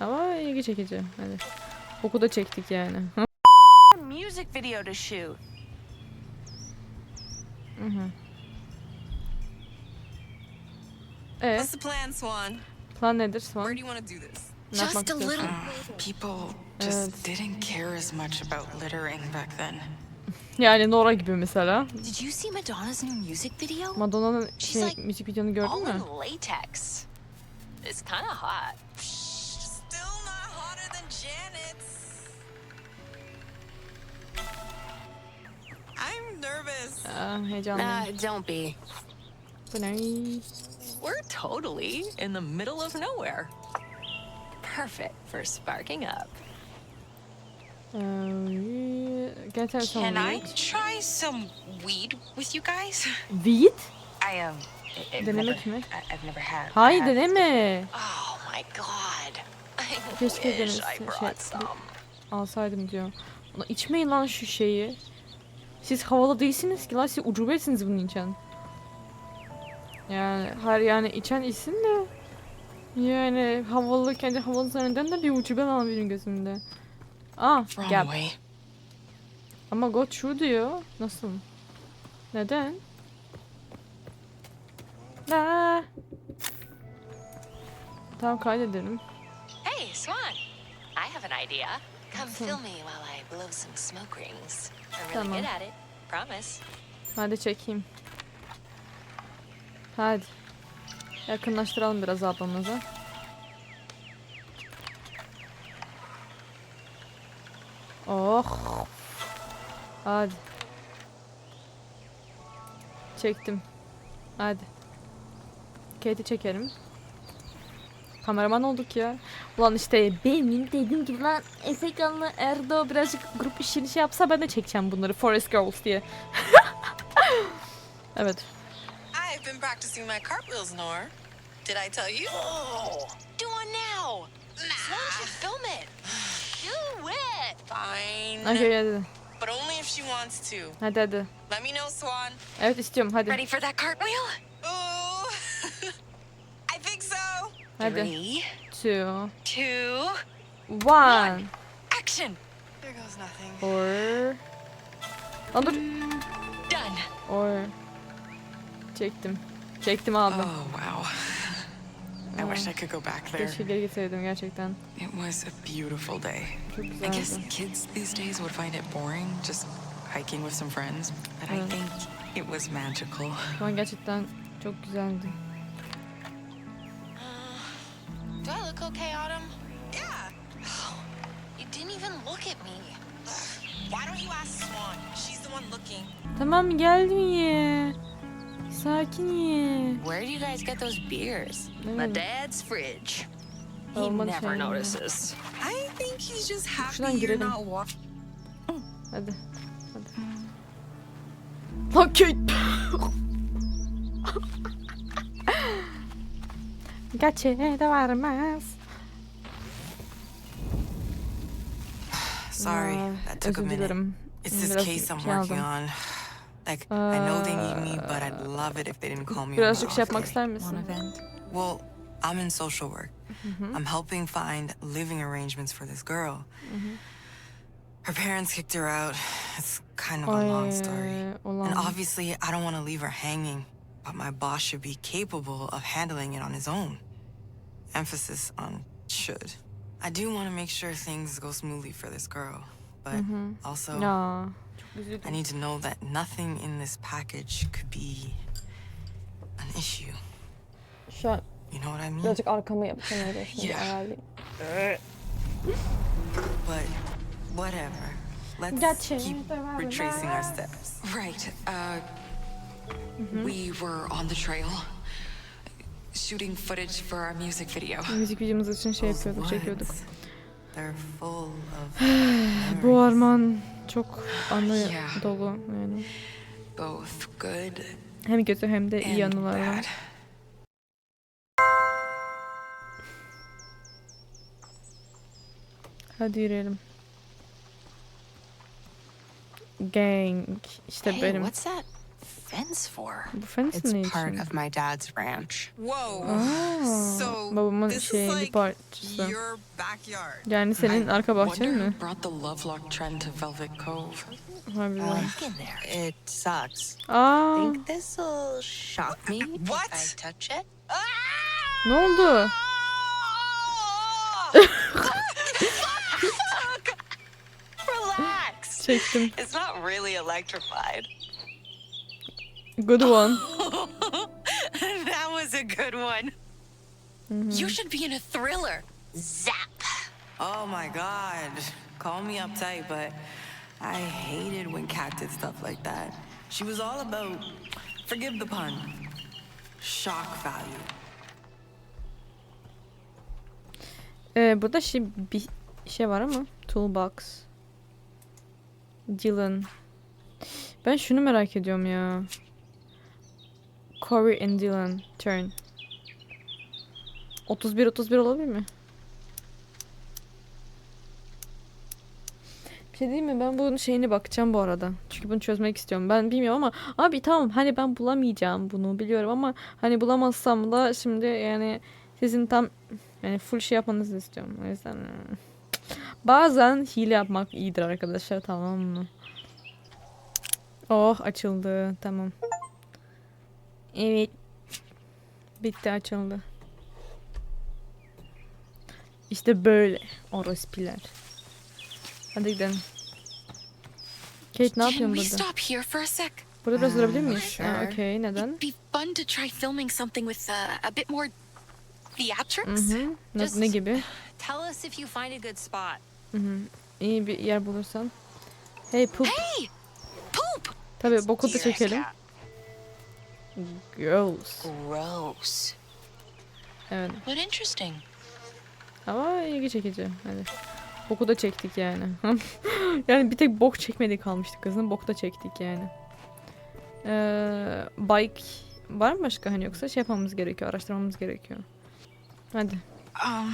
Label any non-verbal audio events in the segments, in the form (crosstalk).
Ama ilgi çekici. Hadi. Oku da çektik yani. (laughs) music video to shoot. Hı hı. Evet. What's the plan, Swan? Plan nedir Where Swan? do you want to do this? Ne yapmak Just a little. People just Evet. didn't care as much about littering back then. (laughs) Yani Nora gibi mesela. Did you see Madonna's new music video? Madonna'nın şey, like müzik videonu gördün All mü? in latex. It's kind of hot. I'm nervous. Aa, heyecanlı. Uh, don't be. Bu? We're totally in the middle of nowhere. Perfect for sparking up. Ee, Gerçekten son Can I weed. try some weed with you guys? Weed? I um, I- I've never, mi? I- I've never had. Hayır had- deneme. Oh my god. I Keşke wish denesin, I şey- brought some. Alsaydım diyor. Ulan içmeyin lan şu şeyi. Siz havalı değilsiniz ki lan siz ucubesiniz bunun için. Yani her yani içen içsin de. Yani havalı kendi havalı zanneden de bir ucube lan benim gözümde. Ah gel. Ama go true diyor. Nasıl? Neden? La. Tamam kaydedelim. Hey, Swan. I have an idea. Come film me while I blow some smoke rings. I'm really Tamam. good at it. Promise. Hadi çekeyim. Hadi. Yakınlaştıralım biraz ablamızı. Oh. Hadi. Çektim. Hadi. Kate'i çekelim. Kameraman olduk ya. Ulan işte benim dediğim gibi lan Efekan'la Erdo birazcık grup işini şey yapsa ben de çekeceğim bunları Forest Girls diye. (laughs) evet. I've been practicing my cartwheels, Nor. Did I tell you? (gasps) Do one now. Swan should film it. (sighs) Do it. Fine. Okey hadi. But only if she wants to. Hadi hadi. Let me know, Swan. Evet istiyorum hadi. Ready for that cartwheel? Ooh. I think so. Hadi. Three, Two. two, One. action. There goes nothing. Or. Lan dur. Done. Or. Çektim. Çektim aldım. Oh wow. I wish I could go back there. Keşke geri gitseydim gerçekten. It was a beautiful day. Çok I guess kids these days would find it boring, just hiking with some friends. But I think it was magical. Şu an gerçekten çok güzeldi. Do I look okay, Autumn? Yeah. Oh, you didn't even look at me. Why don't you ask Swan? She's the one looking. Tamam geldim ye. Sakin ye. Where do you guys get those beers? My dad's fridge. He Olmadı never şey. notices. I think he's just happy Şuradan you're girelim. not watching. Hadi. Hadi. Hmm. Lan Kate. Gerçeğe de vermez. Sorry, Aa, that took a özür minute. dilerim. It's this Biraz case I'm şey working aldım. on. Like, I know they need me, but I'd love it if they didn't call me on Birazcık the şey off yapmak day. ister misin? Well, I'm in social work. I'm helping find living arrangements for this girl. Her parents kicked her out. It's kind of a long story. Ay, And obviously, I don't want to leave her hanging, but my boss should be capable of handling it on his own. Emphasis on should. I do want to make sure things go smoothly for this girl, but also, Ya. Çok I üzüldüm. need to know that nothing in this package could be an issue. Şu an You know what I mean? birazcık arkamı yapacağım öyle. Şimdi Ya. ayarlayayım. But whatever. Let's Gotcha. keep retracing our steps. Right. Uh, We were on the trail, shooting footage for our music video. Müzik videomuz için şey yapıyorduk, çekiyorduk. (sighs) Bu orman çok anı Yeah. dolu yani. Both good Hem kötü hem de iyi and anılar var. bad. Hadi yürüyelim. Gang. İşte Hey, benim. what's that fence for? Bu fence It's ne part için? of my dad's ranch. Whoa. Aa, So babamın this is bir like parçası. your backyard. Yani senin arka bahçen Wonder mi? brought the Lovelock trend to Velvet Cove. Harbiden. in there. It sucks. Aa, Think this'll shock me What? if I touch it? ne oldu? (laughs) Relax. Çektim. It's not really electrified. Good one. (laughs) that was a good one. You should be in a thriller. Zap. Oh my god. Call me uptight, but I hated when Kat did stuff like that. She was all about, forgive the pun, shock value. Ee, burada şey bir şey var ama toolbox. Dylan. Ben şunu merak ediyorum ya. Corey and Dylan turn. 31 31 olabilir mi? Bir şey diyeyim mi? Ben bunun şeyine bakacağım bu arada. Çünkü bunu çözmek istiyorum. Ben bilmiyorum ama abi tamam hani ben bulamayacağım bunu biliyorum ama hani bulamazsam da şimdi yani sizin tam yani full şey yapmanızı istiyorum. O yüzden hmm. bazen hile yapmak iyidir arkadaşlar tamam mı? Oh açıldı tamam. Evet. Bitti açıldı. İşte böyle orospiler. Hadi gidelim. Kate ne Can yapıyorsun we burada? stop here for a sec? Burada biraz durabilir miyiz? sure. Ha, Okey neden? It'd be fun to try filming something with uh, a bit more theatrics. Hı hı. Ne, ne gibi? Tell us if you find a good spot. İyi bir yer bulursan. Hey poop. Hey, poop! Tabii boku da çekelim. Gross. Gross. Evet. But interesting. Ama ilgi çekici. Hadi. Boku da çektik yani. (laughs) yani bir tek bok çekmedik kalmıştık kızın. Bok da çektik yani. Ee, bike var mı başka hani yoksa şey yapmamız gerekiyor. Araştırmamız gerekiyor. Hadi. Um,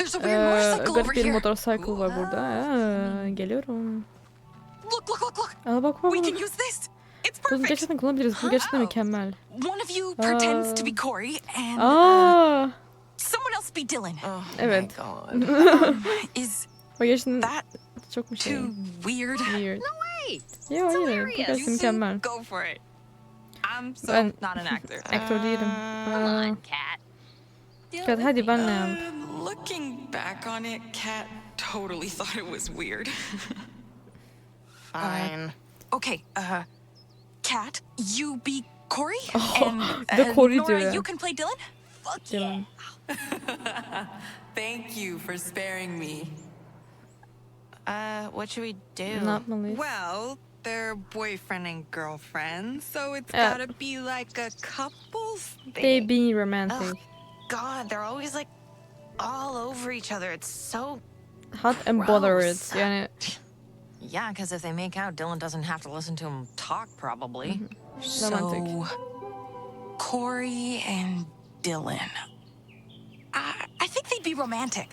Ee, garip bir motorcycle var burada. Aa, geliyorum. Look, look, look, look. Aa bak bak We bak. can use this. It's Bunu gerçekten kullanabiliriz. Bu gerçekten mükemmel. One of you pretends to Uh, be Corey, and uh, Aa, someone else be Dylan. Oh Evet. my god. (laughs) Is o gerçekten that çok mu şey? too weird? Weird. Hey, Yo, hayır. Bu gerçekten mükemmel. Go for it. I'm so Ben- not an actor. (laughs) Aktör değilim. come Aa, on, cat. Kat, hadi ben ne yap? Uh, looking back on it, Kat totally (laughs) thought it was weird. Fine. okay, uh, Kat, you be Corey, (laughs) Oh, and the uh, Corey Nora, diyor. you can play Dylan. Fuck yeah. (laughs) Thank you for sparing me. Uh, what should we Ne do? yapmalıyız? Well, they're boyfriend and girlfriend, so it's Yeah. gotta be like a couple's They thing. being romantic. God, they're always like all over each other. It's so Hot and bothered. Gross. (laughs) Yani Yeah, because if they make out, Dylan doesn't have to listen to him talk, probably. romantic. So, Corey and Dylan. I, I think they'd be romantic.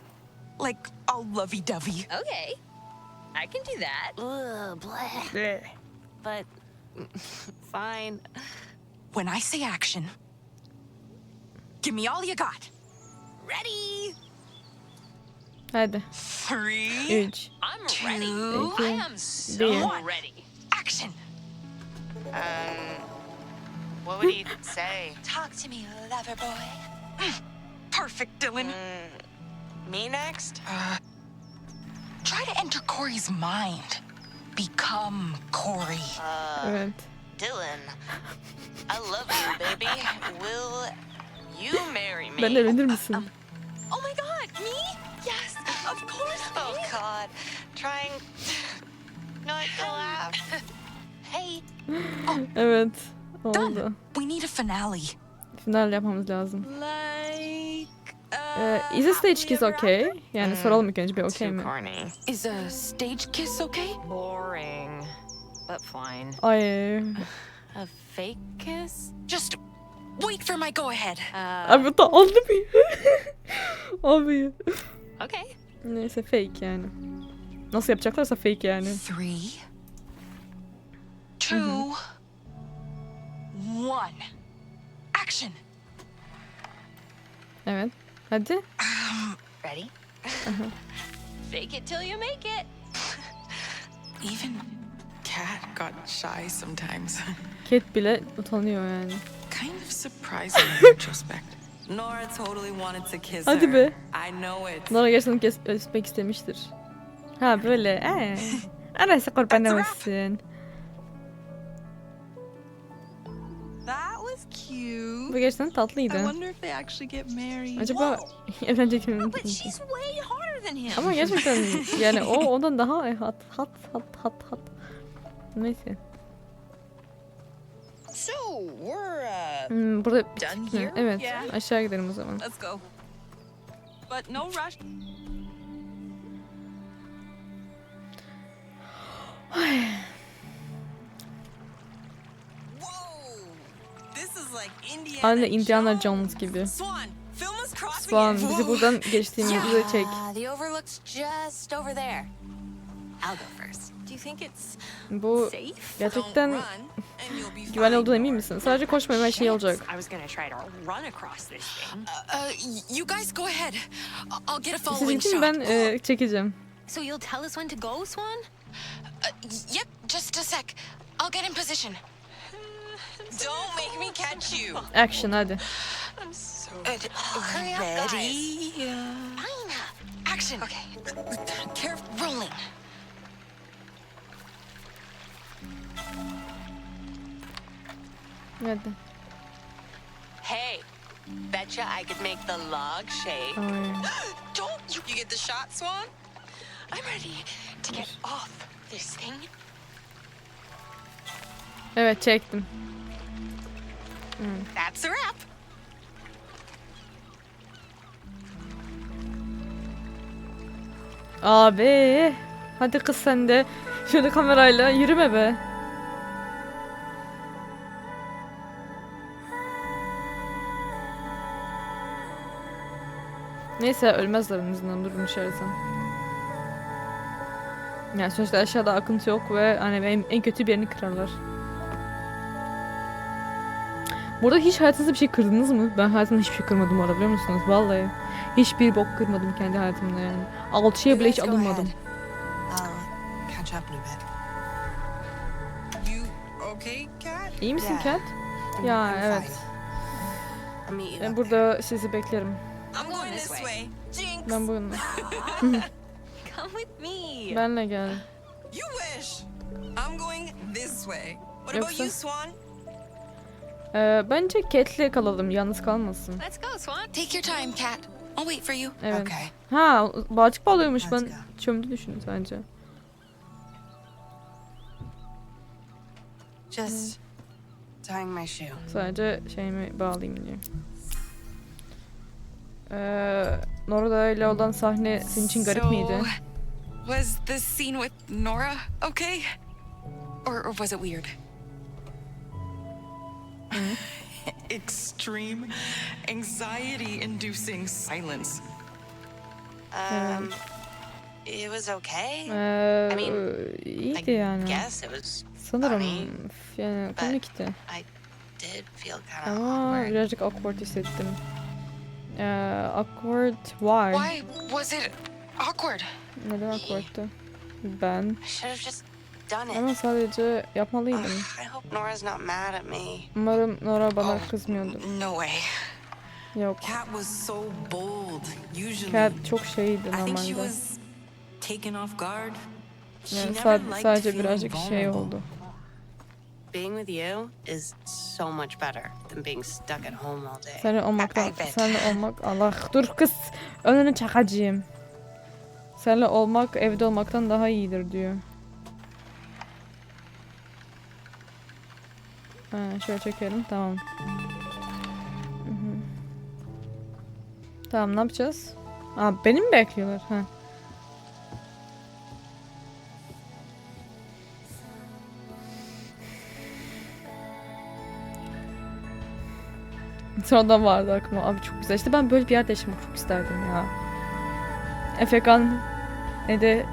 Like, all lovey-dovey. Okay, I can do that. ugh, blah. But fine. When I say action, give me all you got. Ready? Hadi. Three, 3. I'm ready. two, Peki. I am so Bir. ready. action. Um, what would he say? (laughs) Talk to me, lover boy. Perfect, Dylan. Me next? Uh, try to enter Corey's mind. Become Corey. Uh, Evet. Dylan, I love you, baby. Will you marry me? Ben evlenir misin? Oh my god, me? Yes, of course. Oh God, trying not to laugh. Hey, Evet. Oldu. done. We need a finale. Final yapmamız lazım. Like, Ee, is a stage kiss okay? Yani soralım ilk önce bir okay too mi? corny. Is a stage kiss okay? Boring, but fine. Ay. A fake kiss? Just wait for my go ahead. Uh, Abi da aldı mı? (laughs) Abi. Okay. Neyse fake yani. Nasıl yapacaklarsa fake yani. Three, two, one. Action. Evet. Hadi. Ready? Fake it till you make it. (laughs) Even Cat got shy sometimes. Cat bile utanıyor yani. kind of surprising in retrospect. Nora totally wanted to kiss Hadi be. I know it. Nora gerçekten kes öpmek istemiştir. Ha böyle. Ee. Arası kurban olsun. That was cute. Bu gerçekten I tatlıydı. wonder if they actually get married. Acaba (laughs) evlenecek mi? But she's way hotter than him. Ama gerçekten yani o ondan daha e, hat hat hat hat hat. Neyse. So we're uh, Hmm, burada Done bittik mi? here? Evet. Yeah. Aşağı gidelim o zaman. let's go. But no rush. (sighs) Whoa! This is like Indiana, Aynı Indiana Jones gibi. Swan, bizi buradan geçtiğimizi çek. Bu gerçekten güvenli olduğuna emin misin? Sadece koşmayın her şey olacak. Uh, you guys go ahead. I- I'll get a Siz following için ben e, çekeceğim. So you'll tell us when to go, Swan? Uh, yep, just a sec. I'll get in position. Don't make me catch you. Action hadi. I'm so Uh, Hurry up, guys. ready? Uh, Fine. action. Okay. Careful. Rolling. Hadi. Hey, betcha I could make the log shake. Ay. (gasps) Don't you, you get the shot, Swan? I'm ready to get off this thing. Evet çektim. That's a wrap. Abi. Hadi kız sen de. Şöyle kamerayla yürüme be. Neyse ölmezler en azından durun içerisen. Yani sonuçta aşağıda akıntı yok ve hani en, en kötü bir yerini kırarlar. Burada hiç hayatınızda bir şey kırdınız mı? Ben hayatımda hiçbir şey kırmadım orada biliyor musunuz? Vallahi. Hiçbir bok kırmadım kendi hayatımda yani. Alçıya bile hiç alınmadım. Cat? İyi misin. Cat? Ya evet. Ben burada sizi beklerim. This way. Jinx. Ben bugün (laughs) come with me. benle gel. You wish. I'm going this way. What about you, Swan? Ee, bence Cat'le kalalım yalnız kalmasın. Let's go, Swan. Take your time, Cat. I'll wait for you. Evet. Okay. Ha balçık bağlıyormuş Let's ben çömdü düşündüm sadece. Just tying my shoe. Sadece şeyimi bağlayayım diyor. Ee, Nora'da ile olan sahne senin için garip miydi? Was the scene with Nora okay? Or, or was it weird? (laughs) Extreme, anxiety-inducing silence. Um, it was okay. Ee, I mean, iyiydi I yani. guess it was. Sanırım yani but- komikti. I did feel kind of Ama awkward. birazcık awkward hissettim. Ee, awkward why? Why was it awkward? Neden awkward'tı? Ben. I should have just done it. Ama sadece yapmalıydım. Ugh, I hope Nora's not mad at me. Umarım Nora bana Oh. kızmıyordur. No way. Yok. Cat was so bold. Usually, Cat çok şeydi I think she normalde. was taken off guard. She Yani sadece birazcık şey oldu. Being with you is so much better than being stuck at home all day. I bet. seninle olmak Allah dur kız önünü çakacağım. Seninle olmak evde olmaktan daha iyidir diyor. Ha, şöyle çekelim tamam. Tamam ne yapacağız? Aa beni mi bekliyorlar? Ha. Sonradan vardı aklıma. Abi çok güzel. İşte ben böyle bir yerde yaşamak çok isterdim ya. Efekan ne de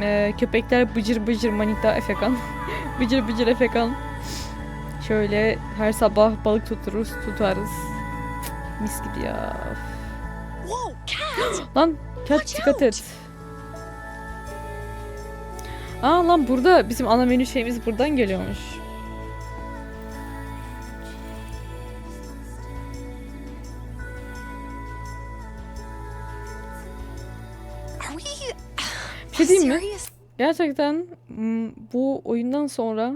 e, köpekler bıcır bıcır manita Efekan. (laughs) bıcır bıcır Efekan. Şöyle her sabah balık tuturuz, tutarız. Mis gibi ya. Cat! (gasps) Lan cat dikkat et. Aa lan burada bizim ana menü şeyimiz buradan geliyormuş. Diyeyim mi? Gerçekten bu oyundan sonra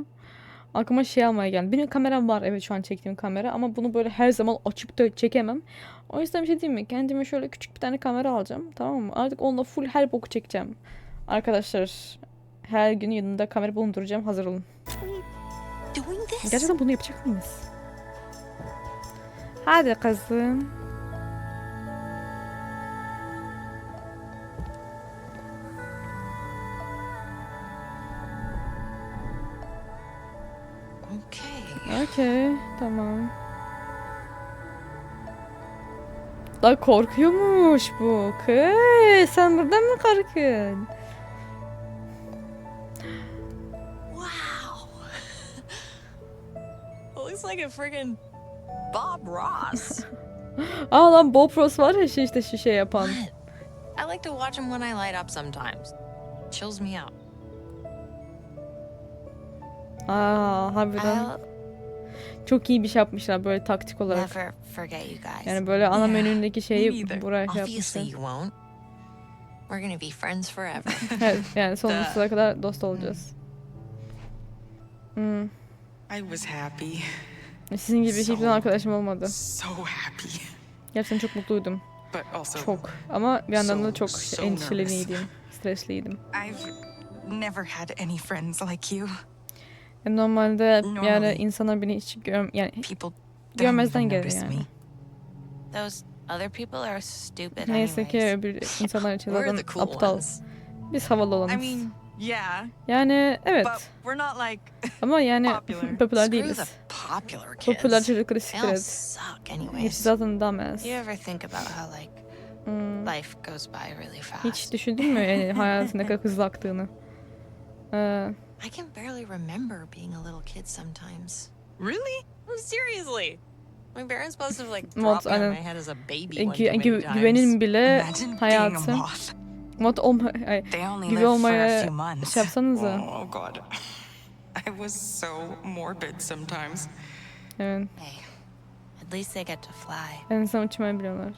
aklıma şey almaya geldi. Benim kameram var evet şu an çektiğim kamera ama bunu böyle her zaman açıp da çekemem. O yüzden bir şey diyeyim mi? Kendime şöyle küçük bir tane kamera alacağım. Tamam mı? Artık onunla full her boku çekeceğim. Arkadaşlar her gün yanında kamera bulunduracağım. Hazır olun. Gerçekten bunu yapacak mıyız? Hadi kızım. Okey, tamam. La korkuyormuş bu. Kız, sen buradan mı korkuyorsun? Wow. (laughs) Looks like a friggin' Bob Ross. (laughs) Aa lan Bob Ross var ya şey işte şu şey yapan. I like to watch him when I light up sometimes. Chills me out. Aa harbiden I'll çok iyi bir şey yapmışlar böyle taktik olarak. Yani böyle ana Yeah, menündeki me şeyi buraya şey yapmışlar. you won't. We're gonna be friends forever. (laughs) Evet, yani sonsuza kadar dost olacağız. Hmm. I was happy. Sizin gibi hiçbir zaman arkadaşım olmadı. So happy. Gerçekten çok mutluydum. But also, Çok. Ama bir yandan da So, çok so endişeliydim. Stresliydim. I've never had any friends like you. Yani normalde yani insanlar beni hiç gör yani People don't görmezden gelir notice yani. me. Those other people are stupid Neyse ki anyways. öbür insanlar için (laughs) We're zaten the cool aptal. ones. Biz havalı olanız. I mean, yeah, yani evet but we're not like (laughs) ama yani popular. (laughs) popüler Screw değiliz. popular kids. Popüler çocukları They siktir all et. suck Hepsi anyways. zaten dumbass. You ever think about how like Hmm. life goes by really fast? Hiç düşündün mü yani hayatın ne kadar hızlı aktığını? Ee, I can barely remember being a little kid sometimes. really? Seriously. My parents must have like (laughs) dropped me on my head as a baby gü- one too many times. güvenin bile Imagine being a hayatı. moth. Mod olma ay, They only gibi live for a olmaya few months. şey yapsanıza. oh god, (laughs) I was so morbid sometimes. Evet. Hey, at least they get to fly. En azından uçmayı biliyorlar.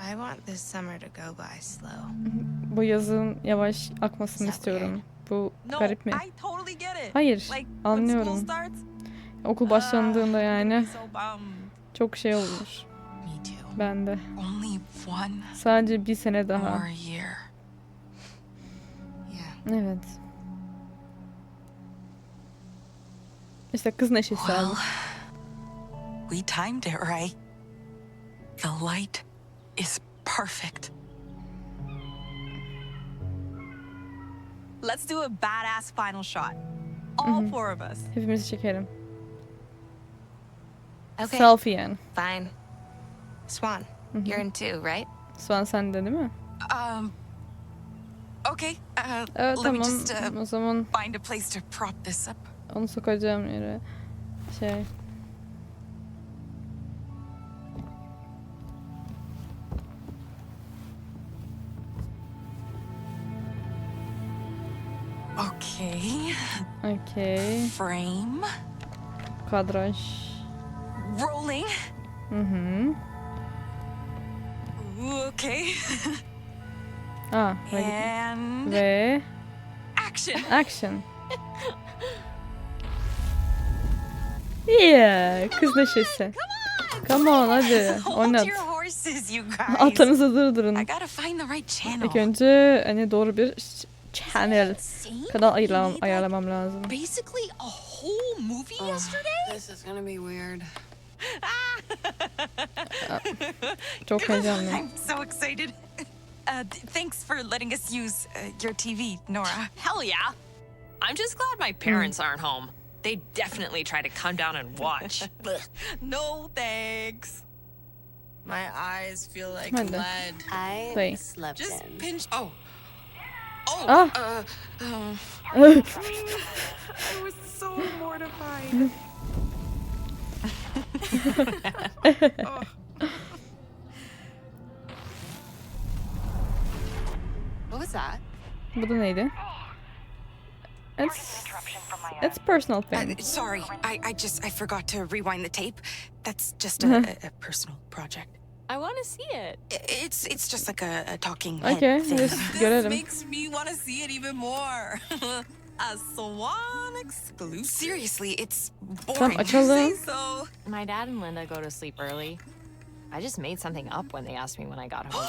I want this summer to go by slow. Bu yazın yavaş akmasını istiyorum. Bu garip mi? Hayır. Anlıyorum. Okul başlandığında yani çok şey olur. (sighs) Only one Sadece bir sene daha. Evet. İşte kız neşesi abi. We timed it right. The light is perfect. Let's do a badass final shot. All four of us. Hepimizi çekerim. Okay. Selfie yani. Fine. Swan, you're in two, right? Swan sende değil mi? Um. Okay. Uh, Evet let me tamam. just uh, O zaman find a place to prop this up. onu sokacağım yere. Şey. Okay. Okey. Frame. Kadraj. Rolling. Hı hı. Okay. (laughs) Aa, ve, And ve action. action. Yeah, kız neşesi. Come on hadi oynat. Atlarınızı durdurun. İlk önce hani doğru bir channel Insane? kanal We ayırmam, made, like, ayarlamam lazım. Basically a whole movie yesterday. This is gonna be weird. (laughs) Çok heyecanlıyım. I'm so excited. Uh, thanks for letting us use uh, your TV, Nora. Hell yeah. I'm just glad my parents aren't home. They definitely try to come down and watch. (laughs) no thanks. My eyes feel like Hadi. lead. I Play. slept Just in. pinch. Oh. Oh. Ah. Uh, um, (laughs) I was so mortified. (laughs) What was that? Bu da neydi? It's, it's personal Uh, thing. sorry, I, I just I forgot to rewind the tape. That's just a, a, a personal project. I want to see it. It's it's just like a, a talking head Okay, thing. just (laughs) This görelim. makes me want to see it even more. (laughs) A Swan exclusive. Seriously, it's Tamam boring. açalım. Say so. My dad and Linda go to sleep early. I just made something up when they asked me when I got home.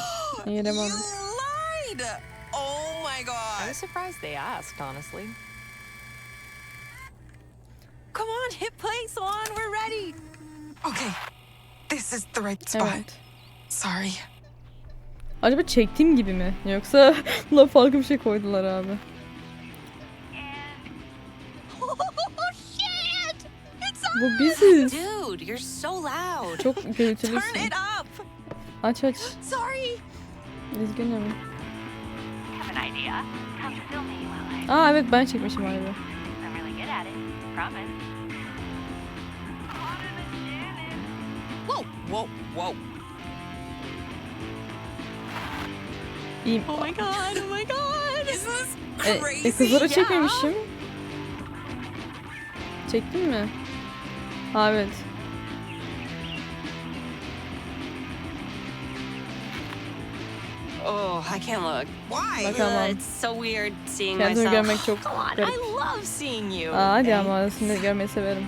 (gasps) İyi de you bak. lied. Oh my god. I god. was surprised they asked, honestly. Come on, hit play, Swan. We're ready. Okay, this is the right spot. Evet. Sorry. Acaba çektiğim gibi mi? Yoksa (laughs) la farklı bir şey koydular abi. Bu biziz. Dude, you're so loud. Çok Turn gürültülüsün. it up. Aç aç. Sorry. Üzgünüm. Aa evet ben çekmişim galiba. Whoa, whoa, whoa. İyiyim. Oh my god, oh my god. Isn't this E, crazy? e, kızları çekmemişim. Çektin mi? Ha evet. Oh, I can't look. Why? Bakalım. It's so weird seeing Kendimi myself. görmek çok garip. I love seeing you. Aa hadi ama seni görmeyi severim.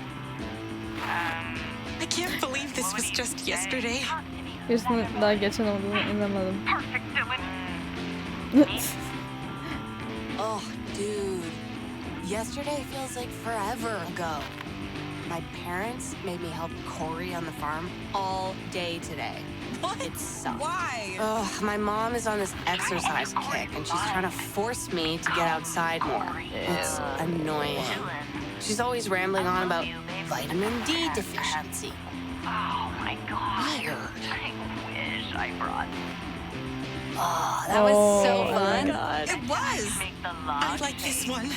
I can't believe this was just yesterday. Birisinin daha geçen olduğunu inanmadım. (laughs) Oh, dude. Yesterday feels like forever ago. My parents made me help Corey on the farm all day today. What? It sucks. Why? Ugh, my mom is on this exercise kick and she's trying to force me to get outside more. It's annoying. She's always rambling on about vitamin D deficiency. Oh my god. Weird. I wish I brought. Oh, that was so Oh, fun. It was. I like this one.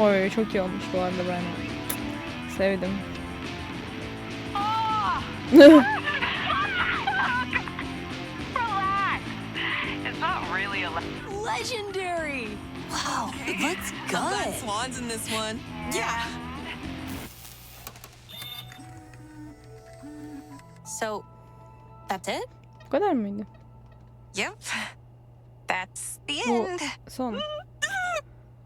Oy çok iyi olmuş bu arada ben. Sevdim. Relax. It's not really a. la- Legendary. Wow, it looks I'm glad good. Swan's in this one. Yeah. So, that's it? Bu kadar mıydı? Yep. That's the Bu end. son.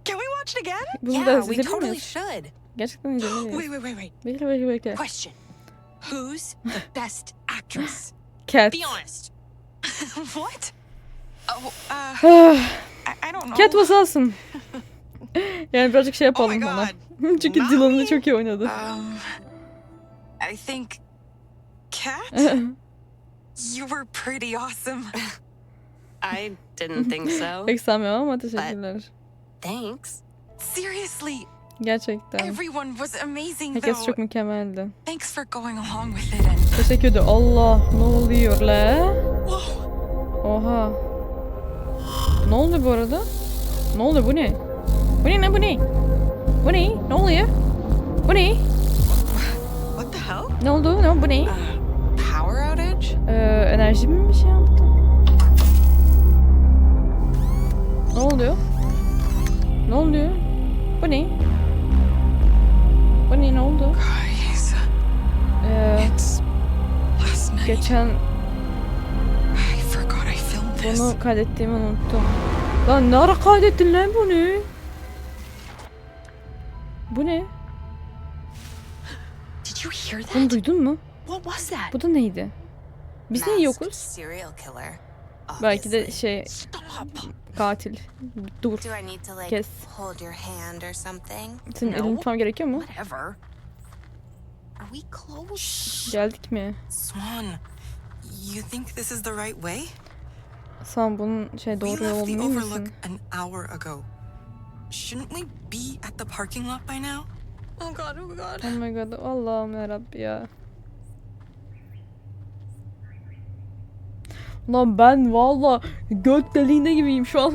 Can we watch it again? Bunu da yeah, we izleyebilir totally miyiz? should. Gerçekten izlemeliyiz. Wait, wait, wait, wait. Bekle bekle bekle. Question. Who's the best actress? Cat. Be honest. (laughs) what? Oh, uh, Ah, (sighs) I, I don't know. Cat was awesome. (laughs) yani birazcık şey Oh yapalım ona. (laughs) Çünkü? Dylan'ı çok iyi oynadı. Um, I think Cat, you were pretty awesome. (laughs) I didn't think so. (laughs) Pek sanmıyorum ama teşekkürler. Thanks. Seriously, Gerçekten. everyone was amazing Herkes though. çok mükemmeldi. Thanks for going along with it and Teşekkür ederim. Allah ne oluyor la? whoa. Oha. Ne oldu bu arada? Ne oldu bu ne? Bu ne ne bu ne? Bu ne? Ne oluyor? Bu ne? What the hell? Ne oldu? Ne bu ne? Outage? Ee, enerji mi şey yaptı? Ne oluyor? Ne oluyor? Bu ne? Bu ne? Ne oldu? Ee, geçen I forgot I filmed this. bunu kaydettiğimi unuttum. Lan ne ara kaydettin lan bunu? Bu ne? Bunu duydun mu? Bu da neydi? Biz niye yokuz? Serial killer. Belki de şey Stop. katil. Dur. Do I need to like Kes. hold your hand or something? Senin elini tutmam gerekiyor mu? Whatever. Are we close? Geldik mi? Swan, you think this is the right way? Sen bunun şey we doğru yol overlook misin? an hour ago. Shouldn't we be at the parking lot by now? Oh god, oh god. Oh my god Allah'ım yarabbi ya. Lan ben valla göt deliğinde gibiyim şu an.